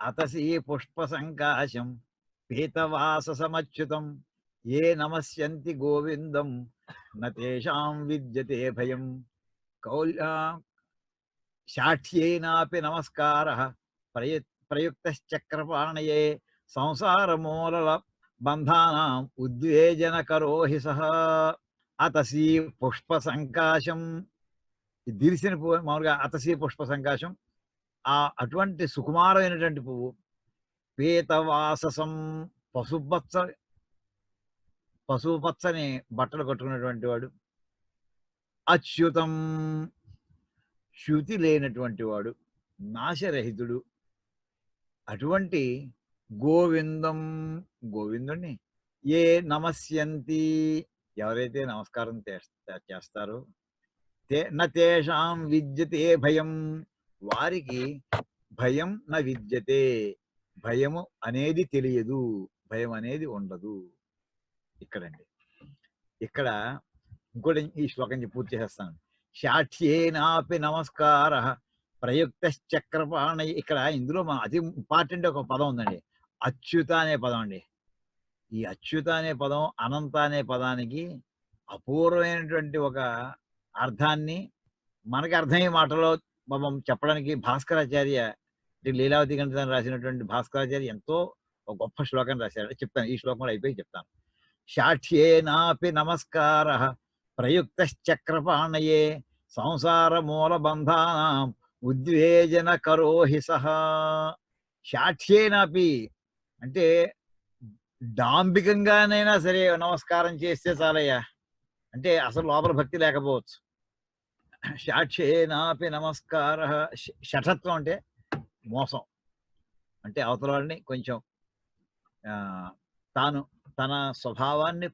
అతసీ పుష్ప సంకాశం పీతవాస సమచ్యుతం ఏ నమస్యంతి గోవిందం నేషాం విద్యతే భయం. కౌల్ శాఠ్యేనాపి నమస్కార ప్రయు ప్రయుక్తశ్చక్రపాణయే సంసారమూల బంధానాం ఉద్వేజనకరో హి సహ అతసీ పుష్ప సంకాశం దిరిసిన మామూలుగా అతసీ పుష్ప సంకాశం ఆ అటువంటి సుకుమారమైనటువంటి పువ్వు పీతవాససం పశుపచ్చ పశుపచ్చని బట్టలు కట్టుకున్నటువంటి వాడు అచ్యుతం శృతి లేనటువంటి వాడు నాశరహితుడు. అటువంటి గోవిందం గోవిందుణ్ణి ఏ నమస్యంతి? ఎవరైతే నమస్కారం చేస్తారో తే నతేషాం విద్యతే భయం. వారికి భయం న విద్యతే. భయము అనేది తెలియదు. భయం అనేది ఉండదు. ఇక్కడండి. ఇక్కడ ఇంకోటి ఈ శ్లోకం పూర్తి చేసేస్తాను. శాఠ్యేనాపి నమస్కార ప్రయుక్త చక్రపాణ ఇక్కడ ఇందులో మన అతి ఇంపార్టెంట్ ఒక పదం ఉందండి. అచ్యుత అనే పదం అండి. ఈ అచ్యుత అనే పదం అనంత అనే పదానికి అపూర్వమైనటువంటి ఒక అర్థాన్ని మనకి అర్థమయ్యే మాటలో మనం చెప్పడానికి భాస్కరాచార్య లీలావతి గణితాన్ని రాసినటువంటి భాస్కరాచార్య ఎంతో ఒక గొప్ప శ్లోకం రాశారు. చెప్తాను. ఈ శ్లోకంలో అయిపోయి చెప్తాను. సాక్ష్యేనాపి నమస్కార ప్రయుక్తశ్చక్రపాణయే సంసార మూల బంధానాం ఉద్వేజన కరోహి సహా. సాక్ష్యేనాపి అంటే డాంబికంగానైనా సరే నమస్కారం చేస్తే చాలయ్యా. అంటే అసలు లోపల భక్తి లేకపోవచ్చు. షాక్షేనాపి నమస్కార. షఠత్వం అంటే మోసం. అంటే అవతల వాడిని కొంచెం ఆ, తాను తన స్వభావాన్ని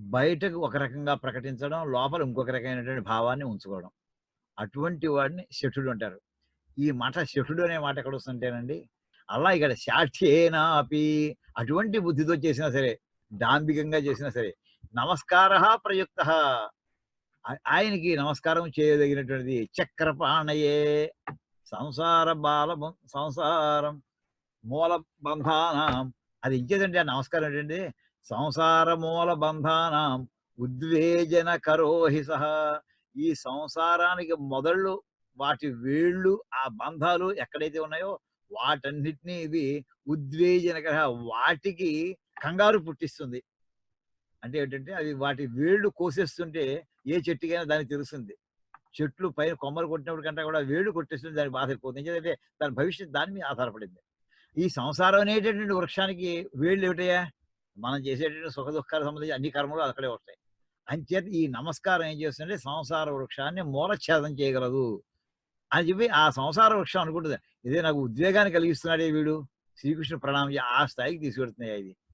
బయటకు ఒక రకంగా ప్రకటించడం లోపల ఇంకొక రకమైనటువంటి భావాన్ని ఉంచుకోవడం. అటువంటి వాడిని శఠుడు అంటారు. ఈ మాట శఠుడు అనే మాట ఎక్కడ వస్తుంటేనండి అలా ఇక్కడ శాఠ్యేనాపి అటువంటి బుద్ధితో చేసినా సరే డాంబికంగా చేసినా సరే నమస్కార ప్రయుక్త. ఆయనకి నమస్కారం చేయదగినటువంటిది చక్రపాణయే. సంసార బాల సంసారం మూల బంధానం. అది ఇంకేదంటే ఆ నమస్కారం ఏంటండి? సంసార మూల బంధానం. ఉద్వేజన కరోహి సహా. ఈ సంసారానికి మొదళ్ళు వాటి వేళ్ళు ఆ బంధాలు ఎక్కడైతే ఉన్నాయో వాటన్నిటినీ ఇది ఉద్వేజనకర వాటికి కంగారు పుట్టిస్తుంది. అంటే ఏంటంటే అవి వాటి వేళ్ళు కోసేస్తుంటే ఏ చెట్టుకైనా దానికి తెలుస్తుంది. చెట్లు పైన కొమ్మలు కొట్టినప్పుడు కంటే కూడా వేడు కొట్టేస్తుంది దానికి బాధ అయిపోతుంది ఎందుకంటే దాని భవిష్యత్తు దాని మీద ఆధారపడింది. ఈ సంసారం అనేటటువంటి వృక్షానికి వేళ్ళు ఏమిటయ్యా? మనం చేసేటటువంటి సుఖ దుఃఖాలు సంబంధించి అన్ని కర్మలు అక్కడే వస్తాయి. అంచేత ఈ నమస్కారం ఏం చేస్తుందంటే సంసార వృక్షాన్ని మూలఛేదం చేయగలదు అని చెప్పి ఆ సంసార వృక్షం అనుకుంటుంది. ఇదే నాకు ఉద్వేగాన్ని కలిగిస్తున్నాడే వీడు. శ్రీకృష్ణ ప్రణామం ఆ స్థాయికి తీసుకెడుతున్నాయి ఇది?